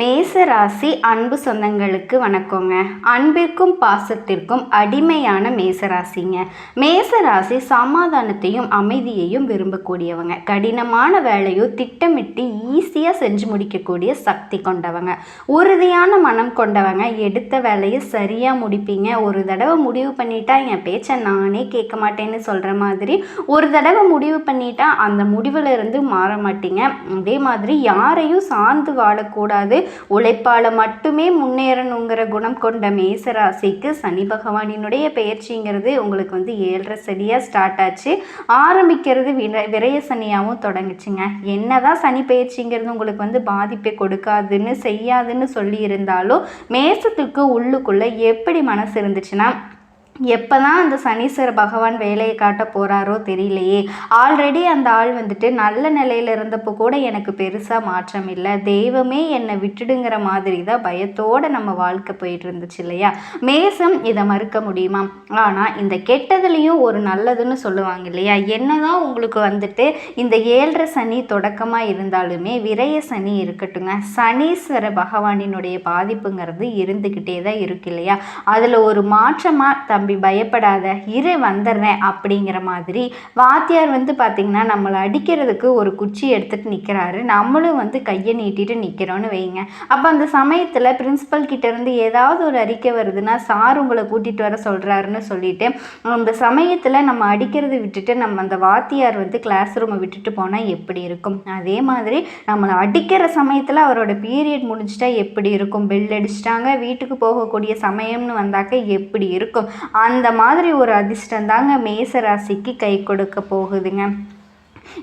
மேச ராசி அன்பு சொந்தங்களுக்கு வணக்கங்க. அன்பிற்கும் பாசத்திற்கும் அடிமையான மேசராசிங்க. மேசராசி சமாதானத்தையும் அமைதியையும் விரும்பக்கூடியவங்க. கடினமான வேலையோ திட்டமிட்டு ஈஸியாக செஞ்சு முடிக்கக்கூடிய சக்தி கொண்டவங்க. உறுதியான மனம் கொண்டவங்க. எடுத்த வேலையை சரியாக முடிப்பீங்க. ஒரு தடவை முடிவு பண்ணிட்டா என் பேச்சை நானே கேட்க மாட்டேன்னு சொல்கிற மாதிரி ஒரு தடவை முடிவு பண்ணிட்டா அந்த முடிவுல இருந்து மாற மாட்டீங்க. அதே மாதிரி யாரையும் சார்ந்து வாழக்கூடாது. உழைப்பால மட்டுமே முன்னேறணுங்கிற குணம் கொண்ட மேசராசிக்கு சனி பகவானினுடைய பெயர்ச்சிங்கிறது உங்களுக்கு வந்து ஏழரை சனியாக ஸ்டார்ட் ஆச்சு. ஆரம்பிக்கிறது விர விரைய சனியாகவும் தொடங்குச்சுங்க. என்னதான் சனி பெயர்ச்சிங்கிறது உங்களுக்கு வந்து பாதிப்பை கொடுக்காதுன்னு செய்யாதுன்னு சொல்லியிருந்தாலும் மேசத்துக்கு உள்ளுக்குள்ளே எப்படி மனசு இருந்துச்சுன்னா எப்போ தான் அந்த சனீஸ்வர பகவான் வேலையை காட்ட போகிறாரோ தெரியலையே. ஆல்ரெடி அந்த ஆள் வந்துட்டு நல்ல நிலையில் இருந்தப்போ கூட எனக்கு பெருசாக மாற்றம் இல்லை. தெய்வமே என்னை விட்டுடுங்கிற மாதிரி தான் பயத்தோடு நம்ம வாழ்க்கை போயிட்டு இருந்துச்சு இல்லையா? மேசம் இதை மறுக்க முடியுமா? ஆனால் இந்த கெட்டதுலேயும் ஒரு நல்லதுன்னு சொல்லுவாங்க இல்லையா? என்னதான் உங்களுக்கு வந்துட்டு இந்த ஏழரை சனி தொடக்கமாக இருந்தாலுமே விரய சனி இருக்கட்டுங்க. சனீஸ்வர பகவானினுடைய பாதிப்புங்கிறது இருந்துக்கிட்டே தான் இருக்கு இல்லையா? அதில் ஒரு மாற்றமாக தம்பி பயப்படாத இரு வந்துடுறேன் அப்படிங்கிற மாதிரி வாத்தியார் வந்து பார்த்திங்கன்னா நம்மளை அடிக்கிறதுக்கு ஒரு குச்சி எடுத்துகிட்டு நிற்கிறாரு நம்மளும் வந்து கையை நீட்டிட்டு நிற்கிறோன்னு வைங்க. அப்போ அந்த சமயத்தில் பிரின்ஸிபல் கிட்டேருந்து ஏதாவது ஒரு அறிக்கை வருதுன்னா சார் உங்களை கூட்டிகிட்டு வர சொல்கிறாருன்னு சொல்லிட்டு அந்த சமயத்தில் நம்ம அடிக்கிறத விட்டுட்டு நம்ம அந்த வாத்தியார் வந்து கிளாஸ் ரூமை விட்டுட்டு போனால் எப்படி இருக்கும்? அதே மாதிரி நம்மளை அடிக்கிற சமயத்தில் அவரோட பீரியட் முடிஞ்சிட்டா எப்படி இருக்கும்? பெல் அடிச்சிட்டாங்க வீட்டுக்கு போகக்கூடிய சமயம்னு வந்தாக்க எப்படி இருக்கும்? அந்த மாதிரி ஒரு அதிர்ஷ்டம் தாங்க மேச ராசிக்கு கை கொடுக்க போகுதுங்க.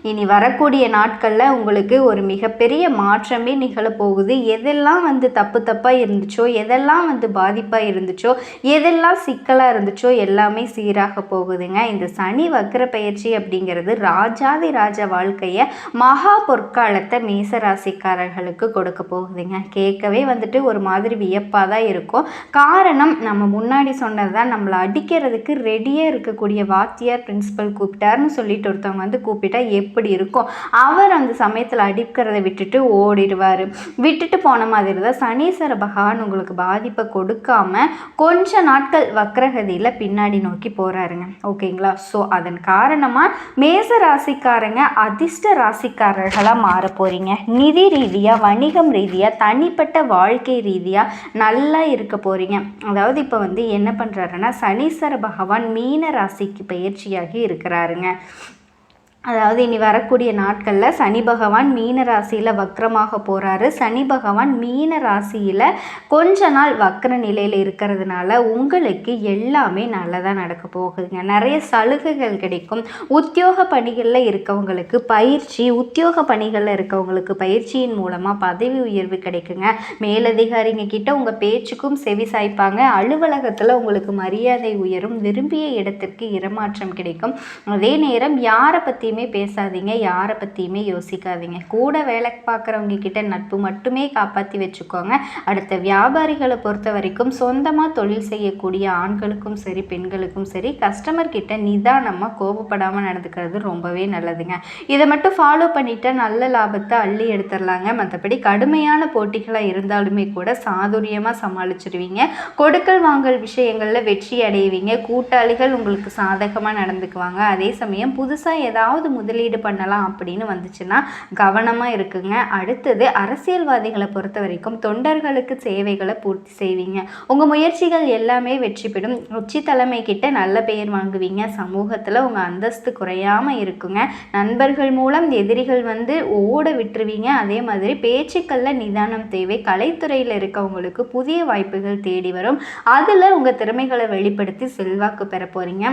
இனி வரக்கூடிய நாட்களில் உங்களுக்கு ஒரு மிகப்பெரிய மாற்றமே நிகழப்போகுது. எதெல்லாம் வந்து தப்பு தப்பாக இருந்துச்சோ எதெல்லாம் வந்து பாதிப்பாக இருந்துச்சோ எதெல்லாம் சிக்கலாக இருந்துச்சோ எல்லாமே சீராக போகுதுங்க. இந்த சனி வக்கர பயிற்சி அப்படிங்கிறது ராஜாதி ராஜா வாழ்க்கையை மகா பொற்காலத்தை மேசராசிக்காரர்களுக்கு கொடுக்க போகுதுங்க. கேட்கவே வந்துட்டு ஒரு மாதிரி வியப்பாக தான் இருக்கும். காரணம் நம்ம முன்னாடி சொன்னது தான். நம்மளை அடிக்கிறதுக்கு ரெடியாக இருக்கக்கூடிய வாத்தியார் பிரின்ஸிபல் கூப்பிட்டாருன்னு சொல்லிட்டு ஒருத்தவங்க வந்து கூப்பிட்டா எப்படி இருக்கும் அவர் அந்த சமயத்தில் அடிக்கிறத விட்டுட்டு ஓடிடுவார். விட்டுட்டு போன மாதிரி தான் சனீஸ்வர பகவான் உங்களுக்கு பாதிப்பை கொடுக்காம கொஞ்ச நாட்கள் வக்ரகதியில் பின்னாடி நோக்கி போகிறாருங்க ஓகேங்களா? ஸோ அதன் காரணமாக மேச ராசிக்காரங்க அதிர்ஷ்ட ராசிக்காரர்களாக மாற போகிறீங்க நிதி ரீதியாக வணிகம் ரீதியாக தனிப்பட்ட வாழ்க்கை ரீதியாக நல்லா இருக்க போகிறீங்க அதாவது இப்போ வந்து என்ன பண்ணுறாருன்னா சனீஸ்வர பகவான் மீன ராசிக்கு பயிற்சியாகி இருக்கிறாருங்க. அதாவது இனி வரக்கூடிய நாட்களில் சனி பகவான் மீன ராசியில் வக்ரமாக போகிறாரு சனி பகவான் மீன ராசியில் கொஞ்ச நாள் வக்ர நிலையில் இருக்கிறதுனால உங்களுக்கு எல்லாமே நல்லதாக நடக்க போகுதுங்க. நிறைய சலுகைகள் கிடைக்கும். உத்தியோக பணிகளில் இருக்கவங்களுக்கு பயிற்சி உத்தியோக பணிகளில் இருக்கவங்களுக்கு பயிற்சியின் மூலமாக பதவி உயர்வு கிடைக்குங்க. மேலதிகாரிங்க கிட்ட உங்கள் பேச்சுக்கும் செவி சாய்ப்பாங்க. அலுவலகத்தில் உங்களுக்கு மரியாதை உயரும். விரும்பிய இடத்திற்கு இடமாற்றம் கிடைக்கும். அதே நேரம் யாரை பற்றி பற்றியுமே பேசாதீங்க யாரை பற்றியுமே யோசிக்காதீங்க. கூட வேலை பார்க்குறவங்க கிட்ட நட்பு மட்டுமே காப்பாற்றி வச்சுக்கோங்க. அடுத்த வியாபாரிகளை பொறுத்த வரைக்கும் சொந்தமாக தொழில் செய்யக்கூடிய ஆண்களுக்கும் சரி பெண்களுக்கும் சரி கஸ்டமர் கிட்ட நிதானமாக கோபப்படாமல் நடந்துக்கிறது ரொம்பவே நல்லதுங்க. இதை மட்டும் ஃபாலோ பண்ணிட்டு நல்ல லாபத்தை அள்ளி எடுத்துடலாங்க. மற்றபடி கடுமையான போட்டிகளாக இருந்தாலுமே கூட சாதுரியமாக சமாளிச்சிடுவீங்க கொடுக்கல் வாங்கல் விஷயங்களில் வெற்றி அடைவீங்க. கூட்டாளிகள் உங்களுக்கு சாதகமாக நடந்துக்குவாங்க. அதே சமயம் புதுசாக ஏதாவது ஏதாவது முதலீடு பண்ணலாம் அப்படின்னு வந்துச்சுன்னா கவனமாக இருக்குங்க. அடுத்தது அரசியல்வாதிகளை பொறுத்த வரைக்கும் தொண்டர்களுக்கு சேவைகளை பூர்த்தி செய்வீங்க. உங்கள் முயற்சிகள் எல்லாமே வெற்றி பெறும். உச்சி தலைமை கிட்ட நல்ல பெயர் வாங்குவீங்க. சமூகத்தில் உங்கள் அந்தஸ்து குறையாமல் இருக்குங்க. நண்பர்கள் மூலம் எதிரிகள் வந்து ஓட விட்டுருவீங்க. அதே மாதிரி பேச்சுக்களில் நிதானம் தேவை. கலைத்துறையில் இருக்கவங்களுக்கு புதிய வாய்ப்புகள் தேடி வரும். அதில் உங்கள் திறமைகளை வெளிப்படுத்தி செல்வாக்கு பெற போகிறீங்க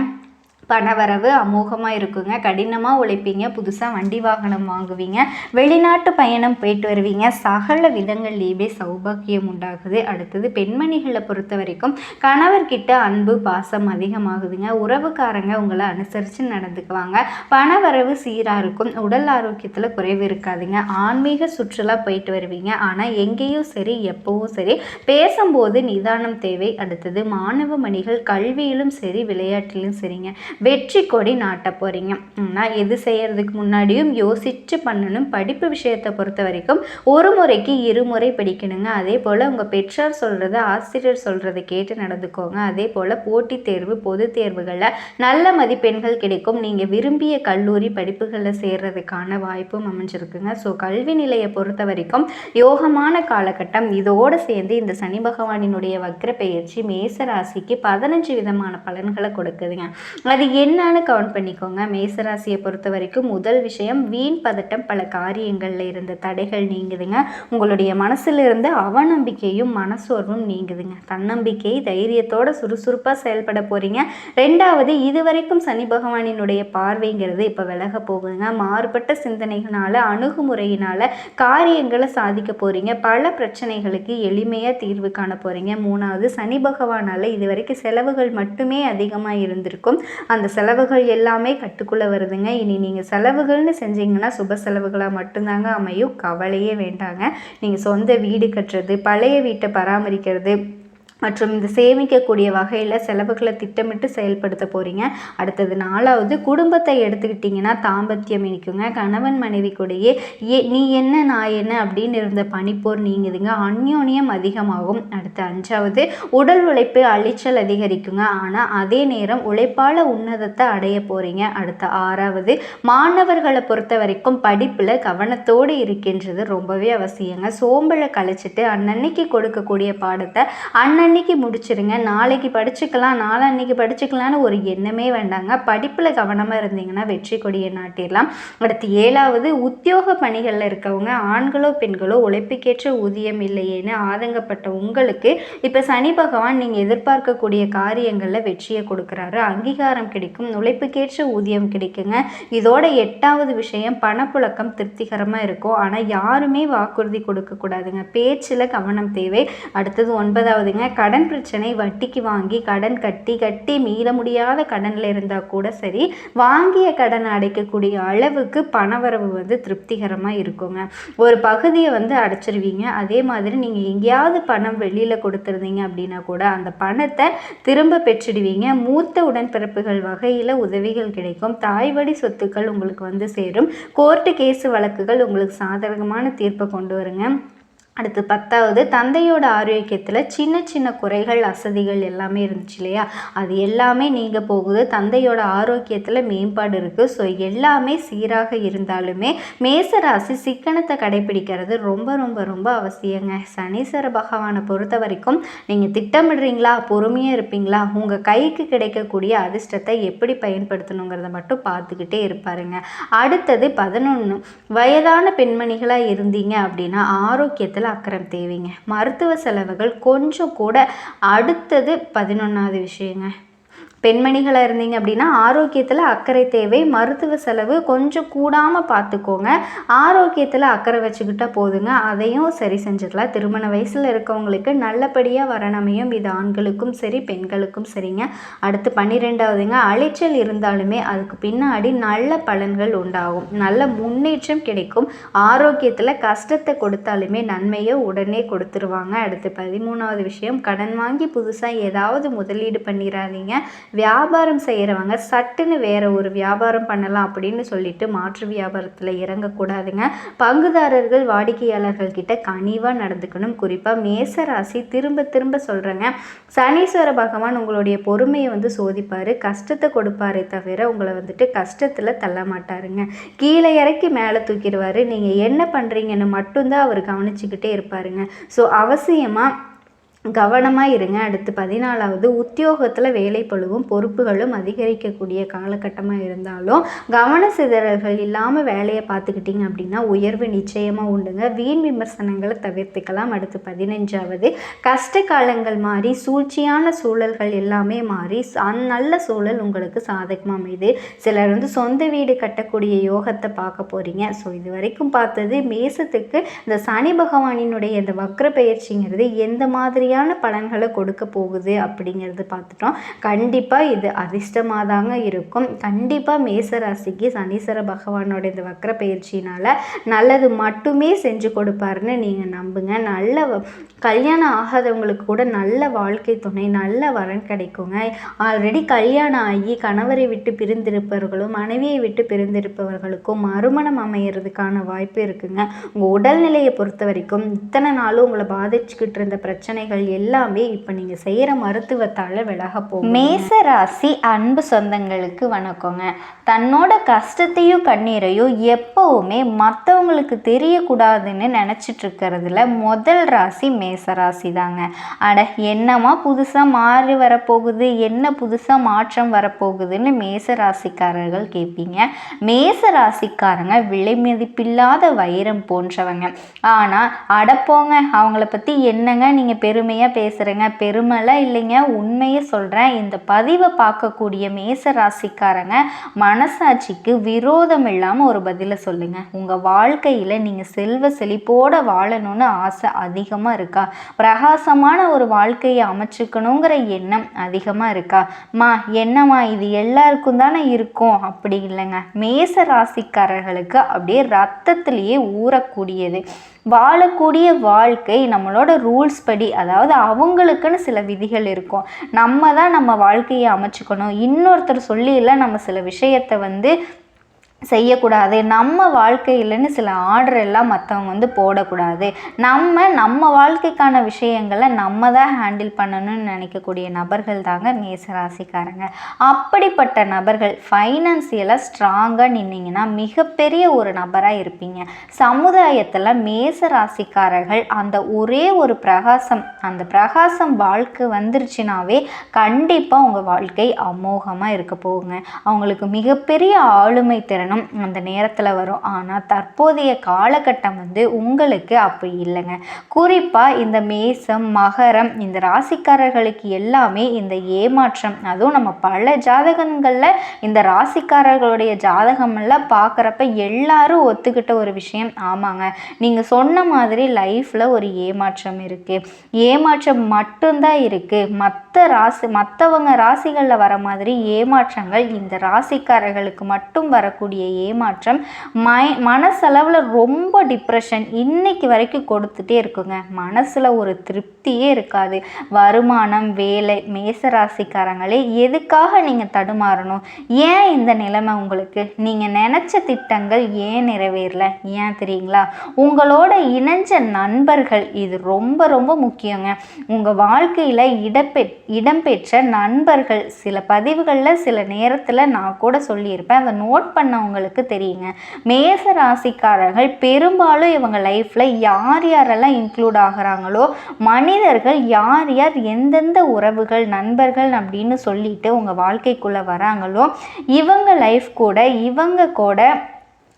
பணவரவு அமோகமாக இருக்குங்க. கடினமாக உழைப்பீங்க. புதுசாக வண்டி வாகனம் வாங்குவீங்க. வெளிநாட்டு பயணம் போயிட்டு வருவீங்க. சகல விதங்கள்லேயுமே சௌபாக்கியம் உண்டாகுது. அடுத்தது பெண்மணிகளை பொறுத்த வரைக்கும் கணவர்கிட்ட அன்பு பாசம் அதிகமாகுதுங்க. உறவுக்காரங்க உங்களை அனுசரித்து நடந்துக்குவாங்க. பணவரவு சீராக இருக்கும். உடல் ஆரோக்கியத்தில் குறைவு இருக்காதுங்க. ஆன்மீக சுற்றுலா போயிட்டு வருவீங்க. ஆனால் எங்கேயும் சரி எப்போவும் சரி. பேசும்போது நிதானம் தேவை. அடுத்தது மாணவ மணிகள் கல்வியிலும் சரி விளையாட்டிலும் சரிங்க. வெற்றி கொடி நாட்ட போகிறீங்க ஆனால் எது செய்கிறதுக்கு முன்னாடியும் யோசித்து பண்ணணும். படிப்பு விஷயத்தை பொறுத்த வரைக்கும் ஒரு முறைக்கு இருமுறை படிக்கணுங்க. அதே போல் உங்கள் பெற்றார் சொல்கிறத ஆசிரியர் சொல்கிறத கேட்டு நடந்துக்கோங்க. அதே போல் போட்டித் தேர்வு பொது தேர்வுகளில் நல்ல மதிப்பெண்கள் கிடைக்கும். நீங்கள் விரும்பிய கல்லூரி படிப்புகளில் சேர்றதுக்கான வாய்ப்பும் அமைஞ்சிருக்குங்க. ஸோ கல்வி நிலையை பொறுத்த வரைக்கும் யோகமான காலகட்டம். இதோடு சேர்ந்து இந்த சனி பகவானினுடைய வக்ர பெயர்ச்சி மேச ராசிக்கு பதினஞ்சு விதமான பலன்களை கொடுக்குதுங்க. அது என்னன்னு கவுண்ட் பண்ணிக்கோங்க. மேசராசியை பொறுத்த வரைக்கும் முதல் விஷயம் வீண் பதட்டம் பல காரியங்களில் இருந்த தடைகள் நீங்குதுங்க. உங்களுடைய மனசில் இருந்த அவநம்பிக்கையும் மனசோர்வும் நீங்குதுங்க. தன்னம்பிக்கை தைரியத்தோட சுறுசுறுப்பாக செயல்பட போகிறீங்க ரெண்டாவது இதுவரைக்கும் சனி பகவானினுடைய பார்வைங்கிறது இப்போ விலக போகுதுங்க. மாறுபட்ட சிந்தனைகளால அணுகுமுறையினால காரியங்களை சாதிக்க போகிறீங்க பல பிரச்சனைகளுக்கு எளிமையாக தீர்வு காண போகிறீங்க மூணாவது சனி பகவானால் இது வரைக்கும் செலவுகள் மட்டுமே அதிகமாக இருந்திருக்கும் அந்த செலவுகள் எல்லாமே கட்டுக்குள்ளே வருதுங்க. இனி நீங்கள் செலவுகள்னு செஞ்சீங்கன்னா சுப செலவுகளாக மட்டும்தாங்க அமையும். கவலையே வேண்டாங்க. நீங்கள் சொந்த வீடு கட்டுறது பழைய வீட்டை பராமரிக்கிறது மற்றும் இந்த சேமிக்கக்கூடிய வகையில் செலவுகளை திட்டமிட்டு செயல்படுத்த போகிறீங்க அடுத்தது நாலாவது குடும்பத்தை எடுத்துக்கிட்டிங்கன்னா தாம்பத்தியம் இனிக்குங்க. கணவன் மனைவி கூடயே ஏ நீ என்ன நான் என்ன அப்படின்னு இருந்த பனிப்போர் நீங்குதுங்க. அந்யோன்யம் அதிகமாகும். அடுத்து அஞ்சாவது உடல் உழைப்பு அழிச்சல் அதிகரிக்குங்க. ஆனால் அதே நேரம் உழைப்பால் உன்னதத்தை அடைய போகிறீங்க அடுத்த ஆறாவது மாணவர்களை பொறுத்த வரைக்கும் படிப்பில் கவனத்தோடு இருக்கின்றது ரொம்பவே அவசியங்க. சோம்பலை கழிச்சிட்டு அன்னன்னைக்கு கொடுக்கக்கூடிய பாடத்தை அண்ணன் அன்னைக்கு முடிச்சிருங்க. நாளைக்கு படிச்சுக்கலாம் நாளன்னைக்கு படிச்சுக்கலான்னு ஒரு எண்ணமே வேண்டாங்க. படிப்பில் கவனமாக இருந்தீங்கன்னா வெற்றி கொடியை நாட்டிடலாம். அடுத்து ஏழாவது உத்தியோக பணிகளில் இருக்கவங்க ஆண்களோ பெண்களோ உழைப்புக்கேற்ற ஊதியம் இல்லையேன்னு ஆதங்கப்பட்ட உங்களுக்கு இப்போ சனி பகவான் நீங்கள் எதிர்பார்க்கக்கூடிய காரியங்களில் வெற்றியை கொடுக்குறாரு. அங்கீகாரம் கிடைக்கும் உழைப்புக்கேற்ற ஊதியம் கிடைக்குங்க. இதோட எட்டாவது விஷயம் பணப்புழக்கம் திருப்திகரமாக இருக்கும். ஆனால் யாருமே வாக்குறுதி கொடுக்கக்கூடாதுங்க. பேச்சில் கவனம் தேவை. அடுத்தது ஒன்பதாவதுங்க கடன் பிரச்சனை வட்டிக்கு வாங்கி கடன் கட்டி கட்டி மீள முடியாத கடனில் இருந்தால் கூட சரி வாங்கிய கடனை அடைக்கக்கூடிய அளவுக்கு பணவரவு வந்து திருப்திகரமாக இருக்குங்க. ஒரு பகுதியை வந்து அடைச்சிருவீங்க. அதே மாதிரி நீங்கள் எங்கேயாவது பணம் வெளியில் கொடுத்துருந்தீங்க அப்படின்னா கூட அந்த பணத்தை திரும்ப பெற்றுடுவீங்க. மூத்த உடன்பிறப்புகள் வகையில் உதவிகள் கிடைக்கும். தாய்வழி சொத்துக்கள் உங்களுக்கு வந்து சேரும். கோர்ட்டு கேஸு வழக்குகள் உங்களுக்கு சாதகமான தீர்ப்பை கொண்டு வருங்க. அடுத்து பத்தாவது தந்தையோட ஆரோக்கியத்தில் சின்ன சின்ன குறைகள் அசதிகள் எல்லாமே இருந்துச்சு இல்லையா? அது எல்லாமே நீங்கள் போகுது. தந்தையோட ஆரோக்கியத்தில் மேம்பாடு இருக்குது ஸோ எல்லாமே சீராக இருந்தாலுமே மேசராசி சிக்கனத்தை கடைபிடிக்கிறது ரொம்ப ரொம்ப ரொம்ப அவசியங்க. சனீஸ்வர பகவானை பொறுத்த வரைக்கும் நீங்கள் திட்டமிடுறீங்களா? பொறுமையாக இருப்பீங்களா? உங்கள் கைக்கு கிடைக்கக்கூடிய அதிர்ஷ்டத்தை எப்படி பயன்படுத்தணுங்கிறத மட்டும் பார்த்துக்கிட்டே இருப்பாருங்க. அடுத்தது பதினொன்று வயதான பெண்மணிகளாக இருந்தீங்க அப்படின்னா ஆரோக்கியத்தில் அக்கறம் தேவைங்க. மருத்துவ செலவுகள் கொஞ்சம் கூட அடுத்தது பதினொன்றாவது விஷயங்க. பெண்மணிகளாக இருந்தீங்க அப்படின்னா ஆரோக்கியத்தில் அக்கறை தேவை மருத்துவ செலவு கொஞ்சம் கூடாமல் பார்த்துக்கோங்க ஆரோக்கியத்தில் அக்கறை வச்சுக்கிட்டால் போதுங்க. அதையும் சரி செஞ்சுக்கலாம். திருமண வயசில் இருக்கவங்களுக்கு நல்லபடியாக வரணமையும் இது ஆண்களுக்கும் சரி பெண்களுக்கும் சரிங்க. அடுத்து பன்னிரெண்டாவதுங்க அலைச்சல் இருந்தாலுமே அதுக்கு பின்னாடி நல்ல பலன்கள் உண்டாகும். நல்ல முன்னேற்றம் கிடைக்கும். ஆரோக்கியத்தில் கஷ்டத்தை கொடுத்தாலுமே நன்மையை உடனே கொடுத்துருவாங்க. அடுத்து பதிமூணாவது விஷயம் கடன் வாங்கி புதுசாக ஏதாவது முதலீடு பண்ணிடாதீங்க வியாபாரம் செய்கிறவங்க சட்டுன்னு வேறு ஒரு வியாபாரம் பண்ணலாம் அப்படின்னு சொல்லிட்டு மாற்று வியாபாரத்தில் இறங்கக்கூடாதுங்க. பங்குதாரர்கள் வாடிக்கையாளர்கள் கிட்ட கனிவாக நடந்துக்கணும். குறிப்பாக மேசராசி திரும்ப திரும்ப சொல்கிறேங்க சனீஸ்வர பகவான் உங்களுடைய பொறுமையை வந்து சோதிப்பார். கஷ்டத்தை கொடுப்பாரே தவிர உங்களை வந்துட்டு கஷ்டத்தில் தள்ள மாட்டாருங்க. கீழே இறக்கி மேலே தூக்கிடுவார். நீங்கள் என்ன பண்ணுறீங்கன்னு மட்டும்தான் அவர் கவனிச்சுக்கிட்டே இருப்பாருங்க. ஸோ அவசியமாக கவனமாக இருங்க. அடுத்து பதினாலாவது உத்தியோகத்தில் வேலை பழுவும் பொறுப்புகளும் அதிகரிக்கக்கூடிய காலகட்டமாக இருந்தாலும் கவன சிதறல்கள் இல்லாமல் வேலையை பார்த்துக்கிட்டிங்க அப்படின்னா உயர்வு நிச்சயமாக உண்டுங்க. வீண் விமர்சனங்களை தவிர்த்துக்கலாம். அடுத்து பதினஞ்சாவது கஷ்ட காலங்கள் மாறி சூழ்ச்சியான சூழல்கள் எல்லாமே மாறி நல்ல சூழல் உங்களுக்கு சாதகமாக அமைது சிலர் வந்து சொந்த வீடு கட்டக்கூடிய யோகத்தை பார்க்க போகிறீங்க ஸோ இது வரைக்கும் பார்த்தது மேசத்துக்கு இந்த சனி பகவானினுடைய இந்த வக்ர பயிற்சிங்கிறது எந்த மாதிரியாக மாதிரியான பலன்களை கொடுக்க போகுது அப்படிங்கிறது பார்த்துட்டோம். கண்டிப்பாக இது அதிர்ஷ்டமாக தாங்க இருக்கும். கண்டிப்பாக மேசராசிக்கு சனீஸ்வர பகவானோட இந்த வக்ர பயிற்சினால் நல்லது மட்டுமே செஞ்சு கொடுப்பாருன்னு நீங்கள் நம்புங்க. நல்ல கல்யாணம் ஆகாதவங்களுக்கு கூட நல்ல வாழ்க்கை துணை நல்ல வரன் கிடைக்குங்க. ஆல்ரெடி கல்யாணம் ஆகி கணவரை விட்டு பிரிந்திருப்பவர்களும் மனைவியை விட்டு பிரிந்திருப்பவர்களுக்கும் மறுமணம் அமையிறதுக்கான வாய்ப்பு இருக்குங்க. உங்கள் உடல்நிலையை பொறுத்த வரைக்கும் இத்தனை நாளும் உங்களை பாதிச்சுக்கிட்டு இருந்த பிரச்சனைகள் எல்லாமே இப்போ நீங்கள் செய்கிற மருத்துவத்தால் விலக போகும் மேச ராசி அன்பு சொந்தங்களுக்கு வணக்கங்க. தன்னோட கஷ்டத்தையும் கண்ணீரையும் எப்போவுமே மற்றவங்களுக்கு தெரியக்கூடாதுன்னு நினச்சிட்டு இருக்கிறதுல முதல் ராசி மேச ராசி தாங்க அட என்னமா புதுசாக மாறி வரப்போகுது? என்ன புதுசாக மாற்றம் வரப்போகுதுன்னு மேச ராசிக்காரர்கள் கேட்பீங்க மேச ராசிக்காரங்க விலை மதிப்பில்லாத வைரம் போன்றவங்க. ஆனால் அடப்போங்க அவங்கள பற்றி என்னங்க நீங்கள் பெரும் பெருமையாக பேசுகிறேங்க பெருமைலாம் இல்லைங்க. உண்மையை சொல்கிறேன் இந்த பதிவை பார்க்கக்கூடிய மேச ராசிக்காரங்க மனசாட்சிக்கு விரோதம் இல்லாமல் ஒரு பதிலை சொல்லுங்கள் உங்கள் வாழ்க்கையில் நீங்கள் செல்வ செழிப்போடு வாழணும்னு ஆசை அதிகமாக இருக்கா? பிரகாசமான ஒரு வாழ்க்கையை அமைச்சுக்கணுங்கிற எண்ணம் அதிகமாக இருக்கா? மா என்னம்மா இது எல்லாருக்கும் தானே இருக்கும். அப்படி இல்லைங்க. மேச ராசிக்காரர்களுக்கு அப்படியே ரத்தத்திலேயே ஊறக்கூடியது. வாழக்கூடிய வாழ்க்கை நம்மளோட ரூல்ஸ் படி அதாவது அதாவது அவங்களுக்குன்னு சில விதிகள் இருக்கும். நம்ம தான் நம்ம வாழ்க்கையை அமைச்சுக்கணும். இன்னொருத்தர் சொல்லியெல்லாம் நம்ம சில விஷயத்தை வந்து செய்யக்கூடாது. நம்ம வாழ்க்கையிலன்னு சில ஆர்டர் எல்லாம் மற்றவங்க வந்து போடக்கூடாது. நம்ம நம்ம வாழ்க்கைக்கான விஷயங்களை நம்ம தான் ஹேண்டில் பண்ணணும்னு நினைக்கக்கூடிய நபர்கள் தாங்க மேசராசிக்காரங்க. அப்படிப்பட்ட நபர்கள் ஃபைனான்சியலாக ஸ்ட்ராங்காக நின்னீங்கன்னா மிகப்பெரிய ஒரு நபராக இருப்பீங்க. சமுதாயத்தில் மேச ராசிக்காரர்கள் அந்த ஒரே ஒரு பிரகாசம் அந்த பிரகாசம் வாழ்க்கை வந்துருச்சுனாவே கண்டிப்பாக உங்கள் வாழ்க்கை அமோகமாக இருக்க போகுங்க. அவங்களுக்கு மிகப்பெரிய ஆளுமை திறன் திறனும் அந்த நேரத்தில் வரும். ஆனால் தற்போதைய காலகட்டம் வந்து உங்களுக்கு அப்படி இல்லைங்க. குறிப்பாக இந்த மேசம் மகரம் இந்த ராசிக்காரர்களுக்கு எல்லாமே இந்த ஏமாற்றம். அதுவும் நம்ம பல ஜாதகங்களில் இந்த ராசிக்காரர்களுடைய ஜாதகமெல்லாம் பார்க்குறப்ப எல்லாரும் ஒத்துக்கிட்ட ஒரு விஷயம். ஆமாங்க நீங்கள் சொன்ன மாதிரி லைஃப்பில் ஒரு ஏமாற்றம் இருக்குது ஏமாற்றம் மட்டும்தான் இருக்குது மற்ற ராசி மற்றவங்க ராசிகளில் வர மாதிரி ஏமாற்றங்கள் இந்த ராசிக்காரர்களுக்கு மட்டும் வரக்கூடிய ஏமாற்றம் மை மனசளவில் ரொம்ப டிப்ரெஷன் இன்னைக்கு வரைக்கும் கொடுத்துட்டே இருக்குங்க. மனசில் ஒரு திருப்தியே இருக்காது. வருமானம் வேலை மேச ராசிக்காரங்களே எதுக்காக நீங்கள் தடுமாறணும்? ஏன் இந்த நிலைமை உங்களுக்கு? நீங்கள் நினச்ச திட்டங்கள் ஏன் நிறைவேறல? ஏன் தெரியுங்களா? உங்களோட இணைஞ்ச நண்பர்கள் இது ரொம்ப ரொம்ப முக்கியங்க. உங்கள் வாழ்க்கையில் இடம்பெ இடம்பெற்ற நண்பர்கள் சில பதிவுகளில் சில நேரத்தில் நான் கூட சொல்லியிருப்பேன். அதை நோட் பண்ண உங்களுக்கு தெரியுங்க. மேச ராசிக்காரர்கள் பெரும்பாலும் இவங்க லைஃப்பில் யார் யாரெல்லாம் இன்க்ளூட் ஆகுறாங்களோ மனிதர்கள் யார் யார் எந்தெந்த உறவுகள் நண்பர்கள் அப்படின்னு சொல்லிட்டு உங்கள் வாழ்க்கைக்குள்ளே வராங்களோ இவங்க லைஃப் கூட இவங்க கூட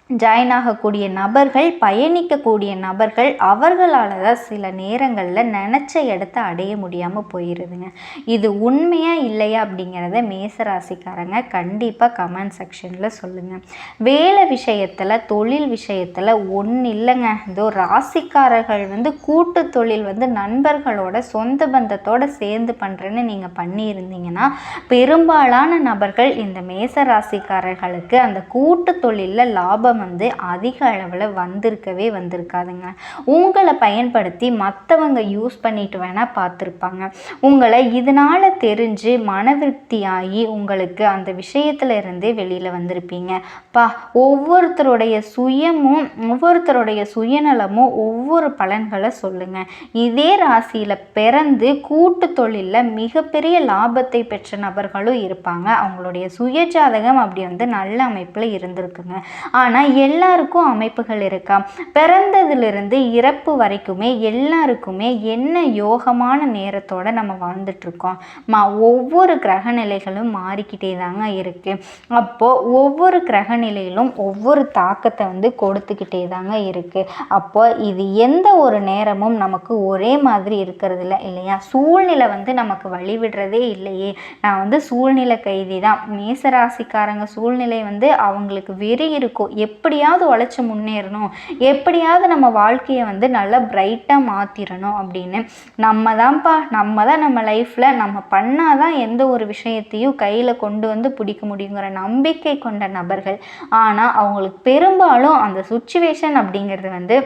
ஜாயின் ஆகக்கூடிய நபர்கள் பயணிக்கக்கூடிய நபர்கள் அவர்களால் தான் சில நேரங்களில் நினச்ச இடத்த அடைய முடியாமல் போயிடுதுங்க இது உண்மையாக இல்லையா அப்படிங்கிறத மேசராசிக்காரங்க கண்டிப்பாக கமெண்ட் செக்ஷனில் சொல்லுங்கள் வேலை விஷயத்தில் தொழில் விஷயத்தில் ஒன்றும் இல்லைங்க. இதோ ராசிக்காரர்கள் வந்து கூட்டு தொழில் வந்து நண்பர்களோட சொந்த பந்தத்தோடு சேர்ந்து பண்ணுறேன்னு நீங்கள் பண்ணியிருந்தீங்கன்னா பெரும்பாலான நபர்கள் இந்த மேச ராசிக்காரர்களுக்கு அந்த கூட்டு தொழிலில் லாபம் வந்து அதிக அளவில் வந்திருக்கவே வந்திருக்காதுங்க. உங்களை பயன்படுத்தி மற்றவங்க யூஸ் பண்ணிட்டு வேணால் பார்த்துருப்பாங்க. உங்களை இதனால் தெரிஞ்சு மனவிருப்தியாகி உங்களுக்கு அந்த விஷயத்துல இருந்து வெளியில் வந்திருப்பீங்க. பா ஒவ்வொருத்தருடைய சுயமும் ஒவ்வொருத்தருடைய சுயநலமும் ஒவ்வொரு பலன்களை சொல்லுங்க. இதே ராசியில் பிறந்து கூட்டு தொழிலில் மிகப்பெரிய லாபத்தை பெற்ற நபர்களும் இருப்பாங்க. அவங்களுடைய சுயஜாதகம் அப்படி வந்து நல்ல அமைப்பில் இருந்திருக்குங்க. ஆனால் எல்லாருக்கும் அமைப்புகள் இருக்கா? பிறந்ததுலேருந்து இறப்பு வரைக்குமே எல்லாருக்குமே என்ன யோகமான நேரத்தோடு நம்ம வாழ்ந்துட்டுருக்கோம்? மா ஒவ்வொரு கிரக நிலைகளும் மாறிக்கிட்டே தாங்க இருக்கு. அப்போ ஒவ்வொரு கிரக நிலையிலும் ஒவ்வொரு தாக்கத்தை வந்து கொடுத்துக்கிட்டே தாங்க இருக்குது அப்போ இது எந்த ஒரு நேரமும் நமக்கு ஒரே மாதிரி இருக்கிறது இல்லை இல்லையா? சூழ்நிலை வந்து நமக்கு வழிவிடுறதே இல்லையே. நான் வந்து சூழ்நிலை கைதி தான் மேசராசிக்காரங்க சூழ்நிலை வந்து அவங்களுக்கு வெறி இருக்கும். எப் எப்படியாவது உழைச்சி முன்னேறணும். எப்படியாவது நம்ம வாழ்க்கையை வந்து நல்லா பிரைட்டாக மாற்றிடணும் அப்படின்னு. நம்ம தான்ப்பா நம்ம தான் நம்ம லைஃப்பில் நம்ம பண்ணால் தான் எந்த ஒரு விஷயத்தையும் கையில் கொண்டு வந்து பிடிக்க முடியுங்கிற நம்பிக்கை கொண்ட நபர்கள். ஆனால் அவங்களுக்கு பெரும்பாலும் அந்த சுச்சுவேஷன் அப்படிங்கிறது வந்து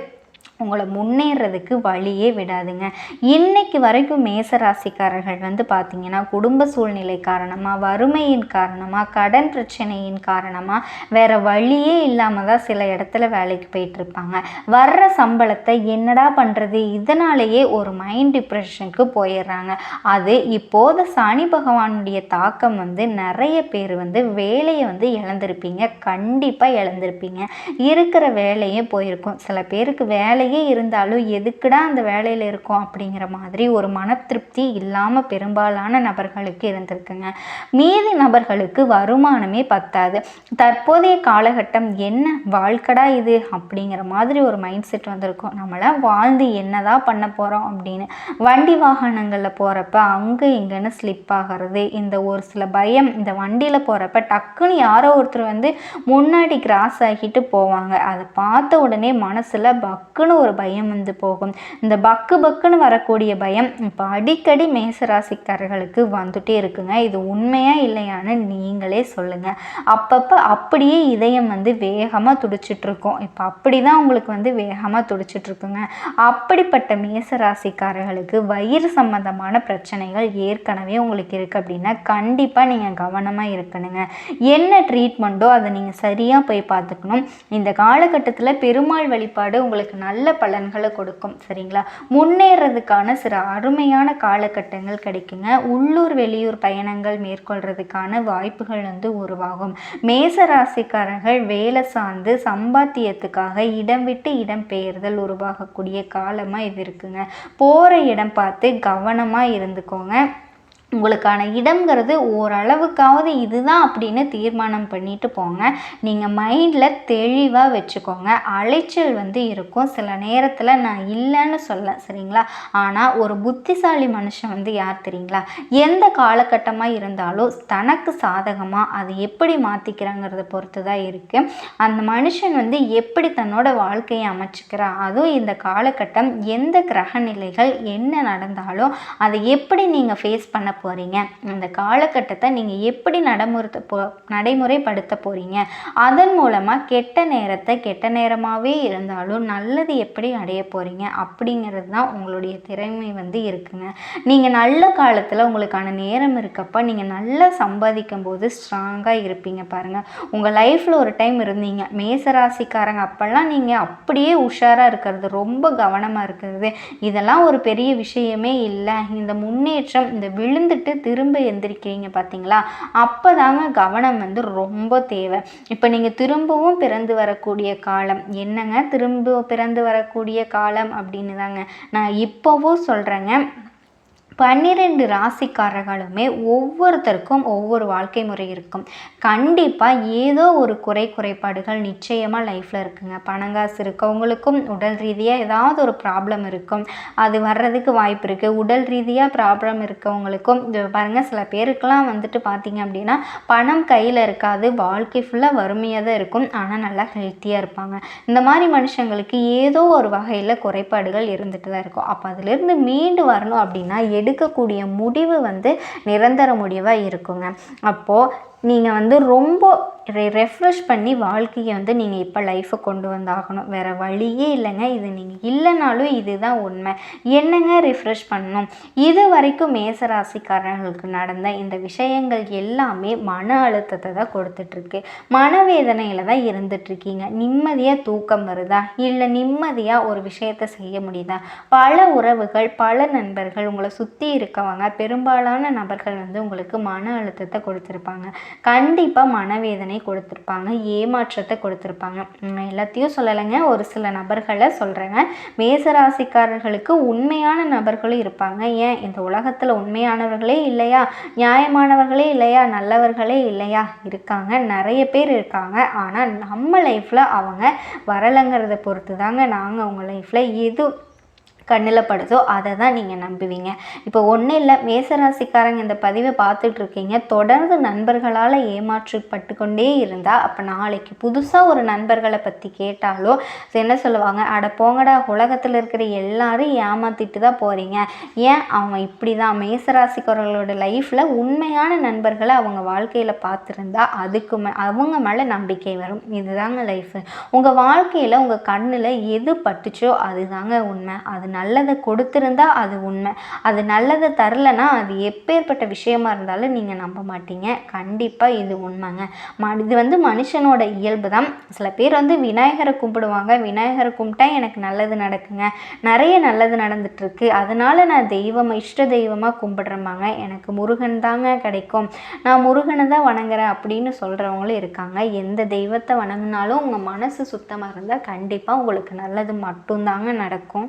உங்களை முன்னேறதுக்கு வழியே விடாதுங்க. இன்னைக்கு வரைக்கும் மேசராசிக்காரர்கள் வந்து பார்த்தீங்கன்னா குடும்ப சூழ்நிலை காரணமாக வறுமையின் காரணமாக கடன் பிரச்சனையின் காரணமாக வேற வழியே இல்லாமல் தான் சில இடத்துல வேலைக்கு போயிட்டுருப்பாங்க. வர்ற சம்பளத்தை என்னடா பண்ணுறது இதனாலேயே ஒரு மைண்ட் டிப்ரெஷனுக்கு போயிடுறாங்க. அது இப்போது சனி பகவானுடைய தாக்கம் வந்து நிறைய பேர் வந்து வேலையை வந்து இழந்திருப்பீங்க. கண்டிப்பாக இழந்திருப்பீங்க. இருக்கிற வேலையே போயிருக்கும். சில பேருக்கு வேலையே இருந்தாலும் எதுக்குடா அந்த வேலையில் இருக்கோம் அப்படிங்கிற மாதிரி ஒரு மன திருப்தி இல்லாமல் பெரும்பாலான நபர்களுக்கு இருந்திருக்குங்க. மீதி நபர்களுக்கு வருமானமே பத்தாது. தற்போதைய காலகட்டம் என்ன? வாழ்க்கடா இது? அப்படிங்கிற மாதிரி ஒரு மைண்ட் செட் வந்திருக்கும். நம்மளாம் வாழ்ந்து என்னதான் பண்ண போகிறோம் அப்படின்னு. வண்டி வாகனங்களில் போகிறப்ப அங்கே இங்கேன்னு ஸ்லிப் ஆகிறது இந்த ஒரு சில பயம் இந்த வண்டியில் போகிறப்ப டக்குன்னு யாரோ ஒருத்தர் வந்து முன்னாடி கிராஸ் ஆகிட்டு போவாங்க. அதை பார்த்த உடனே மனசில் பக்குன்னு ஒரு பயம் வந்து போகும். இந்த பக்கு பக்குன்னு வரக்கூடிய பயம் இப்போ அடிக்கடி மேசராசிக்காரர்களுக்கு வந்துட்டே இருக்குங்க. இது உண்மையா இல்லையான்னு நீங்களே சொல்லுங்கள் அப்பப்போ அப்படியே இதயம் வந்து வேகமாக துடிச்சிட்டு இருக்கும் இப்போ அப்படி தான் உங்களுக்கு வந்து வேகமாக துடிச்சிட்டு இருக்குங்க அப்படிப்பட்ட மேசராசிக்காரர்களுக்கு வயிறு சம்பந்தமான பிரச்சனைகள் ஏற்கனவே உங்களுக்கு இருக்குது அப்படின்னா கண்டிப்பாக நீங்கள் கவனமாக இருக்கணுங்க. என்ன ட்ரீட்மெண்ட்டோ அதை நீங்கள் சரியாக போய் பார்த்துக்கணும். இந்த காலகட்டத்தில் பெருமாள் வழிபாடு உங்களுக்கு நல்ல நல்ல பலன்களை கொடுக்கும் சரிங்களா? முன்னேறதுக்கான சில அருமையான காலகட்டங்கள் கிடைக்குங்க. உள்ளூர் வெளியூர் பயணங்கள் மேற்கொள்றதுக்கான வாய்ப்புகள் வந்து உருவாகும். மேச ராசிக்காரர்கள் வேலை சார்ந்து சம்பாத்தியத்துக்காக இடம் விட்டு இடம் பெயர்தல் உருவாகக்கூடிய காலமாக இது இருக்குங்க. போகிற இடம் பார்த்து கவனமாக இருந்துக்கோங்க. உங்களுக்கான இடம்ங்கிறது ஓரளவுக்காவது இதுதான் அப்படின்னு தீர்மானம் பண்ணிட்டு போங்க. நீங்கள் மைண்டில் தெளிவாக வச்சுக்கோங்க. அலைச்சல் வந்து இருக்கும். சில நேரத்தில் நான் இல்லைன்னு சொல்ல சரிங்களா? ஆனால் ஒரு புத்திசாலி மனுஷன் வந்து யார் தெரியுங்களா? எந்த காலகட்டமாக இருந்தாலும் தனக்கு சாதகமாக அது எப்படி மாற்றிக்கிறாங்கிறத பொறுத்து தான் இருக்குது அந்த மனுஷன் வந்து எப்படி தன்னோட வாழ்க்கையை அமைச்சிக்கிறா? அதுவும் இந்த காலகட்டம் எந்த கிரக நிலைகள் என்ன நடந்தாலும் அதை எப்படி நீங்கள் ஃபேஸ் பண்ண போகிறீங்க அந்த காலகட்டத்தை நீங்கள் எப்படி நடைமுறை போ நடைமுறைப்படுத்த போகிறீங்க அதன் மூலமாக கெட்ட நேரத்தை கெட்ட நேரமாகவே இருந்தாலும் நல்லது எப்படி அடைய போகிறீங்க அப்படிங்கிறது தான் உங்களுடைய திறமை வந்து இருக்குங்க. நீங்கள் நல்ல காலத்தில் உங்களுக்கான நேரம் இருக்கப்போ நீங்கள் நல்லா சம்பாதிக்கும் போது ஸ்ட்ராங்காக இருப்பீங்க பாருங்கள் உங்கள் லைஃப்பில் ஒரு டைம் இருந்தீங்க. மேசராசிக்காரங்க அப்போல்லாம் நீங்கள் அப்படியே உஷாராக இருக்கிறது ரொம்ப கவனமாக இருக்கிறது. இதெல்லாம் ஒரு பெரிய விஷயமே இல்லை. இந்த முன்னேற்றம் இந்த விழுந்து விழுந்துட்டு திரும்ப எந்திரிக்கிறீங்க பார்த்தீங்களா அப்போ தாங்க கவனம் வந்து ரொம்ப தேவை. இப்போ நீங்கள் திரும்பவும் பிறந்து வரக்கூடிய காலம். என்னங்க திரும்ப பிறந்து வரக்கூடிய காலம் அப்படின்னு தாங்க நான் இப்போவும் சொல்கிறேங்க பன்னிரெண்டு ராசிக்காரர்களுமே ஒவ்வொருத்தருக்கும் ஒவ்வொரு வாழ்க்கை முறை இருக்கும். கண்டிப்பாக ஏதோ ஒரு குறை குறைபாடுகள் நிச்சயமாக லைஃப்பில் இருக்குங்க. பணங்காசு இருக்கவங்களுக்கும் உடல் ரீதியாக ஏதாவது ஒரு ப்ராப்ளம் இருக்கும். அது வர்றதுக்கு வாய்ப்பு இருக்குது உடல் ரீதியாக ப்ராப்ளம் இருக்கவங்களுக்கும் பாருங்கள் சில பேருக்கெல்லாம் வந்துட்டு பார்த்தீங்க அப்படின்னா பணம் கையில் இருக்காது. வாழ்க்கை ஃபுல்லாக வறுமையாக தான் இருக்கும். ஆனால் நல்லா ஹெல்த்தியாக இருப்பாங்க. இந்த மாதிரி மனுஷங்களுக்கு ஏதோ ஒரு வகையில் குறைபாடுகள் இருந்துட்டு தான் இருக்கும். அப்போ அதிலிருந்து மீண்டு வரணும் அப்படின்னா எடுக்கக்கூடிய முடிவு வந்து நிரந்தர முடிவாக இருக்குங்க. அப்போது நீங்கள் வந்து ரொம்ப ரெ ரெஃப்ரெஷ் பண்ணி வாழ்க்கையை வந்து நீங்கள் இப்போ லைஃப்பை கொண்டு வந்தாகணும். வேறு வழியே இல்லைங்க. இது நீங்கள் இல்லைனாலும் இதுதான் உண்மை. என்னங்க ரிஃப்ரெஷ் பண்ணணும்? இது வரைக்கும் மேசராசிக்காரர்களுக்கு நடந்த இந்த விஷயங்கள் எல்லாமே மன அழுத்தத்தை தான் கொடுத்துட்ருக்கு. மனவேதனையில் தான் இருந்துட்டுருக்கீங்க நிம்மதியாக தூக்கம் வருதா? இல்லை நிம்மதியாக ஒரு விஷயத்தை செய்ய முடியுதா? பல உறவுகள் பல நண்பர்கள் உங்களை சுற்றி இருக்கவங்க பெரும்பாலான நபர்கள் வந்து உங்களுக்கு மன அழுத்தத்தை கொடுத்துருப்பாங்க. கண்டிப்பாக மனவேதனை கொடுத்துருப்பாங்க ஏமாற்றத்தை கொடுத்துருப்பாங்க. எல்லாத்தையும் சொல்லலைங்க. ஒரு சில நபர்களை சொல்கிறேங்க மேசராசிக்காரர்களுக்கு உண்மையான நபர்களும் இருப்பாங்க. ஏன்? இந்த உலகத்தில் உண்மையானவர்களே இல்லையா? நியாயமானவர்களே இல்லையா? நல்லவர்களே இல்லையா? இருக்காங்க. நிறைய பேர் இருக்காங்க. ஆனால் நம்ம லைஃப்பில் அவங்க வரலைங்கிறத பொறுத்து தாங்க நாங்கள் அவங்க லைஃப்பில் எது கண்ணில் படுதோ அதை தான் நீங்கள் நம்புவீங்க. இப்போ ஒன்றும் இல்லை மேசராசிக்காரங்க இந்த பதிவை பார்த்துட்ருக்கீங்க தொடர்ந்து நண்பர்களால் ஏமாற்றப்பட்டு கொண்டே இருந்தால் அப்போ நாளைக்கு புதுசாக ஒரு நண்பர்களை பற்றி கேட்டாலோ என்ன சொல்லுவாங்க அட போங்கடா உலகத்தில் இருக்கிற எல்லாரும் ஏமாற்றிட்டு தான் போகிறீங்க ஏன் அவங்க இப்படி தான் மேசராசிக்காரர்களோட லைஃப்பில் உண்மையான நண்பர்களை அவங்க வாழ்க்கையில் பார்த்துருந்தா அதுக்கு மே அவங்க மேலே நம்பிக்கை வரும். இதுதாங்க லைஃபு உங்கள் வாழ்க்கையில் உங்கள் கண்ணில் எது பட்டுச்சோ அதுதாங்க உண்மை. அது நல்லதை கொடுத்துருந்தா அது உண்மை. அது நல்லதை தரலைன்னா அது எப்பேற்பட்ட விஷயமா இருந்தாலும் நீங்கள் நம்ப மாட்டீங்க. கண்டிப்பாக இது உண்மைங்க. ம இது வந்து மனுஷனோட இயல்பு தான். சில பேர் வந்து விநாயகரை கும்பிடுவாங்க. விநாயகரை கும்பிட்டா எனக்கு நல்லது நடக்குங்க. நிறைய நல்லது நடந்துட்டுருக்கு. அதனால் நான் தெய்வம் இஷ்ட தெய்வமாக கும்பிடுறேம்பாங்க. எனக்கு முருகன் தாங்க கிடைக்கும். நான் முருகனை தான் வணங்குறேன் அப்படின்னு சொல்கிறவங்களும் இருக்காங்க. எந்த தெய்வத்தை வணங்கினாலும் உங்கள் மனசு சுத்தமாக இருந்தால் கண்டிப்பாக உங்களுக்கு நல்லது மட்டும்தாங்க நடக்கும்.